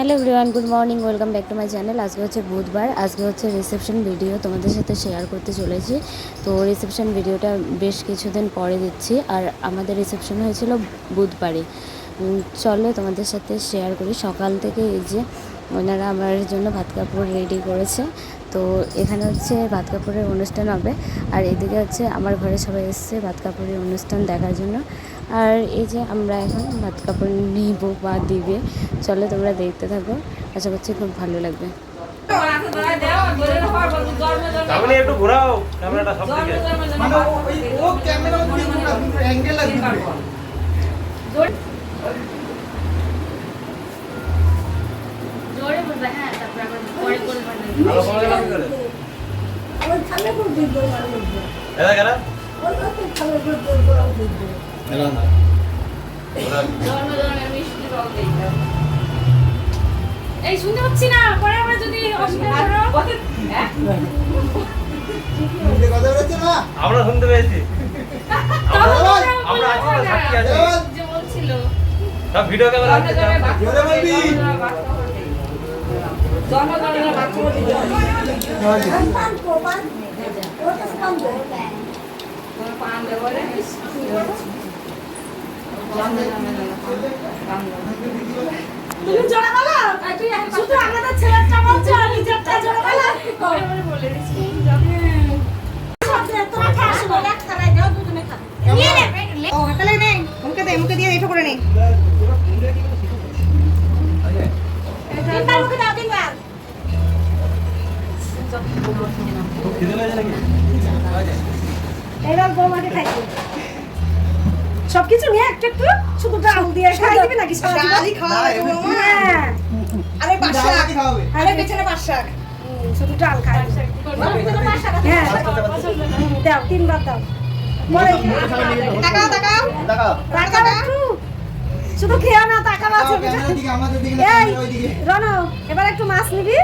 Hello everyone, good morning, welcome back to my channel. আজকে হচ্ছে বুধবার, আজকে হচ্ছে রিসেপশন ভিডিও তোমাদের সাথে শেয়ার করতে চলেছি। তো রিসেপশন ভিডিওটা বেশ কিছুদিন পরে দিচ্ছি, আর আমাদের রিসেপশন হয়েছিল বুধবারে। চলে তোমাদের সাথে শেয়ার করি। সকাল থেকে এই যে ওনারা আমার জন্য ভাত কাপড় রেডি করেছে তো এখানে হচ্ছে ভাত কাপড়ের অনুষ্ঠান হবে। আর এদিকে হচ্ছে আমার ঘরে সবাই এসছে ভাত কাপড়ের অনুষ্ঠান দেখার জন্য। আর এই যে আমরা এখন ভাত কাপড় নিব বা দিবে চলো তোমরা দেখতে থাকো। আশা করছি খুব ভালো লাগবে। তাহলে একটু ঘোরাও ক্যামেরাটা সব থেকে মানে ওই ও ক্যামেরা দিয়ে পুরো এই শুনতে পাচ্ছি না পরে আমরা যদি অসুবিধা আমরা শুনতে পেয়েছি আমরা আছি। আছি। বলছিল সব ভিডিও ক্যামেরা আছে জোরে বলবি তুমি জোরে বলো? শুধু আমাদের ছেলেটা বলছো আর নিজেরটা জোরে বলো? পরে পরে বলে দিচ্ছি মুখে দে মুখে দিয়ে এটা করে নে। এবার বৌমাকে খাইতে সবকিছু নিয়ে একটু একটু শুধু ডাল দিয়ে খাই দিবি নাকি? ডালই খাওয়া হ্যাঁ। আরে বাসা আরে পেছনে পাঁচ শুধু ডাল খাই হ্যাঁ। দাও তিনবার দাও। শুধু খেয়ে না না এই ক্যামেরার এবার একটু মাছ নিবি।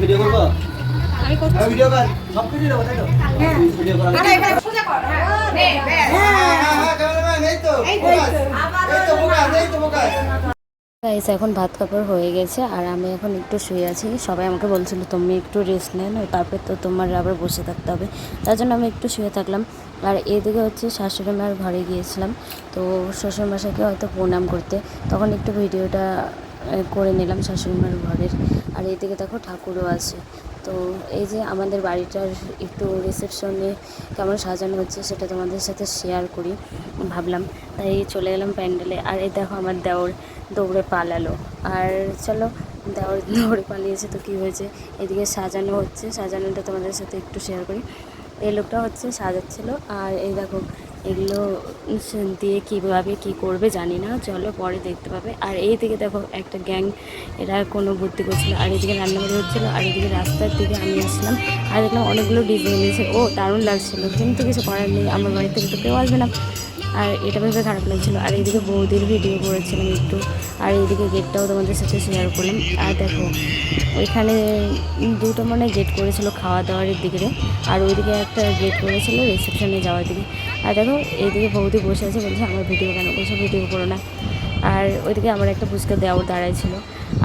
ভিডিও করব? ভিডিও কর। সব কিছু দেবো তাই তো? হ্যাঁ। ভিডিও কর। কর। হ্যাঁ নে ব্যাস হ্যাঁ হ্যাঁ হ্যাঁ ক্যামেরাম্যান এই তো এই তো, ফোকাস এই তো। এই তো ফোকাস এই তো ফোকাস গাইস এখন ভাত কাপড় হয়ে গেছে আর আমি এখন একটু শুয়ে আছি। সবাই আমাকে বলছিল, তুমি একটু রেস্ট নেন তারপর তো তোমার আবার বসে থাকতে হবে। তার জন্য আমি একটু শুয়ে থাকলাম। আর এদিকে হচ্ছে শাশুড়ি মার ঘরে গিয়েছিলাম। তো শ্বশুর শ্বশুরমশাইকে হয়তো প্রণাম করতে। তখন একটু ভিডিওটা করে নিলাম শাশুড়ি মার ঘরের। আর এদিকে দেখো ঠাকুরও আছে। তো এই যে আমাদের বাড়িটার একটু রিসেপশনে কেমন সাজানো হচ্ছে সেটা তোমাদের সাথে শেয়ার করি, ভাবলাম। তাই চলে গেলাম প্যান্ডেলে। আর এই দেখো আমার দেওর দৌড়ে পালালো। আর চলো দেওয়ার দৌড়ে পালিয়েছে তো কী হয়েছে? এদিকে সাজানো হচ্ছে। সাজানোটা তোমাদের সাথে একটু শেয়ার করি। এই লোকটা হচ্ছে সাজাচ্ছিল। আর এই দেখো এগুলো দিয়ে কীভাবে কি করবে জানি না, চলো পরে দেখতে পাবে। আর এই দিকে দেখো একটা গ্যাং, এরা কোনো ভর্তি করছিল আর এদিকে রান্নাবাড়ি হচ্ছিল, আর এদিকে রাস্তার দিকে আমি আসলাম। আর দেখলাম অনেকগুলো ডিজাইন এসে ও দারুণ লাগছিল। কিন্তু কিছু করার নেই, আমার বাড়ি থেকে তো কেউ আসবে না। আর এটা ভেবে খারাপ লাগছিল। আর এইদিকে বৌদির ভিডিও করেছিলাম একটু। আর এইদিকে গেটটাও তোমাদের সাথে শেয়ার করলাম। আর দেখো, ওইখানে দুটো মানে গেট করেছিল খাওয়া দাওয়ার দিকে আর ওইদিকে একটা গেট করেছিল রিসেপশনে যাওয়ার দিকে। আর দেখো এইদিকে বৌদি বসে আছে বলছে, আমার ভিডিও কেন করছ? ভিডিও করো না। আর ওইদিকে আমার একটা ফুচকা দেওয়ার দাঁড়ায় ছিল।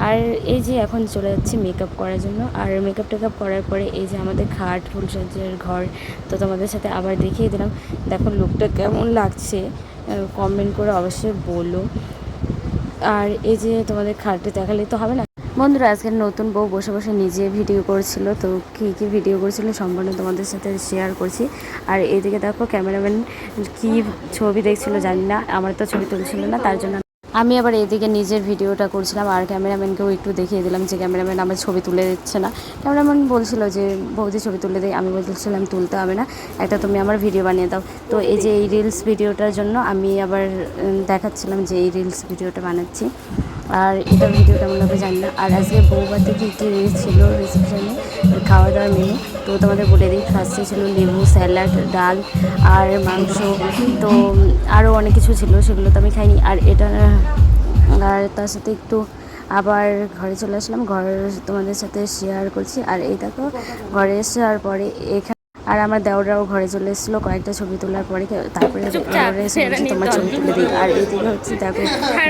আর এই যে এখন চলে যাচ্ছি মেকআপ করার জন্য। আর মেকআপ টেকআপ করার পরে এই যে আমাদের খাট ফুলসজ্জার ঘর, তো তোমাদের সাথে আবার দেখিয়ে দিলাম। দেখো লুকটা কেমন লাগছে কমেন্ট করে অবশ্যই বলো। আর এই যে তোমাদের খাটে দেখালে তো হবে না। বন্ধুরা আজকের নতুন বউ বসে বসে নিজে ভিডিও করছিল, তো কী কী ভিডিও করছিল সম্পূর্ণ তোমাদের সাথে শেয়ার করছি। আর এদিকে দেখো ক্যামেরাম্যান কী ছবি দেখছিল জানি না, আমার তো ছবি তুলছিল না, তার জন্য আমি আবার এদিকে নিজের ভিডিওটা করছিলাম আর ক্যামেরাম্যানকেও একটু দেখিয়ে দিলাম যে ক্যামেরাম্যান আমার ছবি তুলে দিচ্ছে না। ক্যামেরাম্যান বলছিল যে, বৌদি, ছবি তুলে দেয় আমি বলছিলাম, তুলতে হবে না। একটা তুমি আমার ভিডিও বানিয়ে দাও। তো এই যে এই রিলস ভিডিওটার জন্য আমি আবার দেখাচ্ছিলাম যে এই রিলস ভিডিওটা বানাচ্ছি। আর এটা ভিডিও কেমন হবে জানি না। আর আজকে বউবাতে কী কী ছিল রিসেপশনে খাওয়া দাওয়ার মেনু তো তোমাদের বলে দিই ফার্স্টে ছিল লেবু স্যালাড ডাল আর মাংস। তো আরও অনেক কিছু ছিল, সেগুলো তো আমি খাইনি। আর এটা, আর তার সাথে একটু আবার ঘরে চলে আসলাম। ঘর তোমাদের সাথে শেয়ার করছি। আর এই দেখো, ঘরে এসে আর পরে এখানে আর আমার দেওরাও ঘরে চলে এসেছিল কয়েকটা ছবি তোলার পরে তারপরে এসে বলছে তোমার ছবি তুলে দিই। আর এইদিকে হচ্ছে দেখো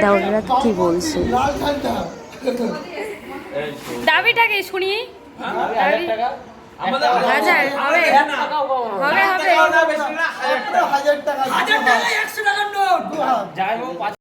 দেওরা কি বলছে। দাবিটাকে শুনি। হাজার হবে। হবে হবে। হাজার টাকা একশো টাকার নোট।